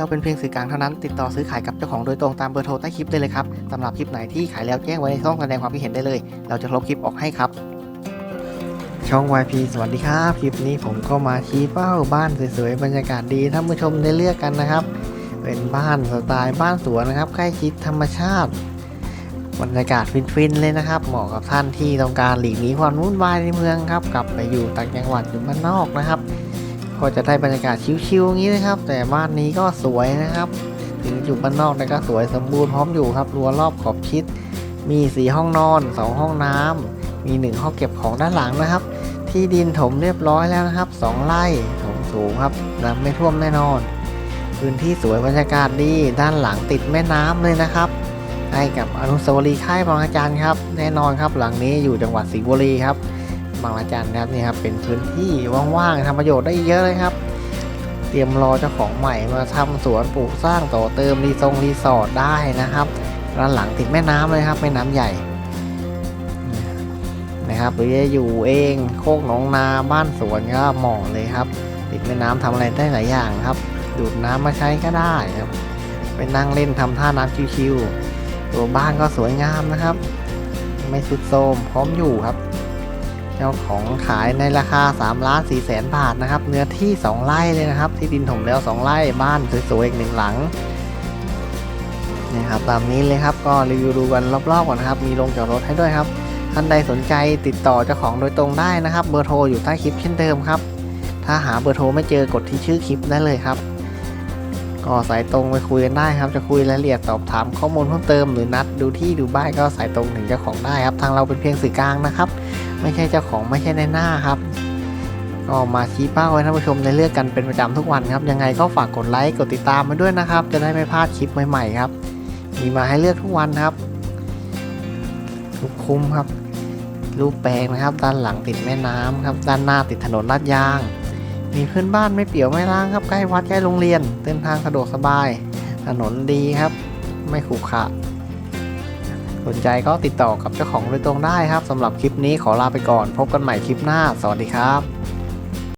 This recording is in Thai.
เราเป็นเพียงสื่อกลางเท่านั้น ติดต่อซื้อขายกับเจ้าของโดยตรงตามเบอร์โทรใต้คลิปได้เลยครับสำหรับคลิปไหนที่ขายแล้วแจ้งไว้ในช่องแสดงความคิดเห็นได้เลย เราจะลบคลิปออกให้ครับ ช่อง YP สวัสดีครับ คลิปนี้ผมก็มาชี้เป้าบ้านสวยๆบรรยากาศดีท่านผู้ชมได้เลือกกันนะครับ เป็นบ้านสไตล์บ้านสวนนะครับใกล้ชิดธรรมชาติบรรยากาศฟินๆเลยนะครับ เหมาะกับท่านที่ต้องการหลีกหนีความวุ่นวายในเมืองครับ กลับไปอยู่ต่างจังหวัดอยู่บ้านนอกนะครับ ก็จะได้บรรยากาศชิวๆอย่างนี้นะครับ แต่บ้านนี้ก็สวยนะครับ ถึงอยู่บ้านนอกแต่ก็สวยสมบูรณ์พร้อมอยู่ครับรั้วรอบขอบชิด มีสีห้องนอนสองห้องน้ำมีหนึ่งห้องเก็บของด้านหลังนะครับ ที่ดินถมเรียบร้อยแล้วนะครับสองไร่ถมสูงครับน้ำไม่ท่วมแน่นอน พื้นที่สวยบรรยากาศดีด้านหลังติดแม่น้ำเลยนะครับใกล้กับอนุสาวรีย์ค่ายบางอาจารย์ครับ แน่นอนครับหลังนี้อยู่จังหวัดสิงห์บุรีครับ บางอาจารย์ครับนี่ครับเป็นพื้นที่ว่างๆทำประโยชน์ได้เยอะเลยครับ เตรียมรอเจ้าของใหม่มาทำสวนปลูกสร้างต่อเติมรีทรงรีสอร์ทได้นะครับด้านหลังติดแม่น้ำเลยครับแม่น้ำใหญ่นะครับหรือจะอยู่เองโคกหนองนาบ้านสวนก็เหมาะเลยครับ ติดแม่น้ำทำอะไรได้หลายอย่างครับ ดูดน้ำมาใช้ก็ได้ครับไปนั่งเล่นทำท่าน้ำชิวๆตัวบ้านก็สวยงามนะครับ ไม่สุดโทรมพร้อมอยู่ครับ เจ้าของขายในราคา3ล้าน4แสนบาทนะครับ เนื้อที่ 2 ไร่เลยนะครับ ที่ดินถมแล้ว 2 ไร่บ้านสวยๆอีกหนึ่งหลังนี่ครับตามนี้เลยครับก็รีวิวดูกันรอบๆก่อนนะครับ มีลงจอดรถให้ด้วยครับท่านใดสนใจติดต่อเจ้าของโดยตรงได้นะครับ เบอร์โทรอยู่ใต้คลิปเช่นเดิมครับ ถ้าหาเบอร์โทรไม่เจอกดที่ชื่อคลิปได้เลยครับ ก็สายตรงไปคุยกันได้ครับ จะคุยรายละเอียดสอบถามข้อมูลเพิ่มเติมหรือนัดดูที่ดูบ้านก็สายตรงถึงเจ้าของได้ครับ ทางเราเป็นเพียงสื่อกลางนะครับ ไม่ใช่เจ้าของไม่ใช่ในหน้าครับ ก็มาชี้เป้าให้ท่านผู้ชมได้เลือกกันเป็นประจำทุกวันครับ ยังไงก็ฝากกดไลค์กดติดตามมาด้วยนะครับ จะได้ไม่พลาดคลิปใหม่ๆครับ มีมาให้เลือกทุกวันครับทุกคุ้มครับ รูปแปลงนะครับ ด้านหลังติดแม่น้ำครับ ด้านหน้าติดถนนลาดยาง มีเพื่อนบ้านไม่เปี่ยวไม่ล้างครับ ใกล้วัดใกล้โรงเรียน เดินทางสะดวกสบาย ถนนดีครับ ไม่ขรุขระ สนใจก็ติดต่อกับเจ้าของโดยตรงได้ครับสำหรับคลิปนี้ขอลาไปก่อน พบกันใหม่คลิปหน้า สวัสดีครับ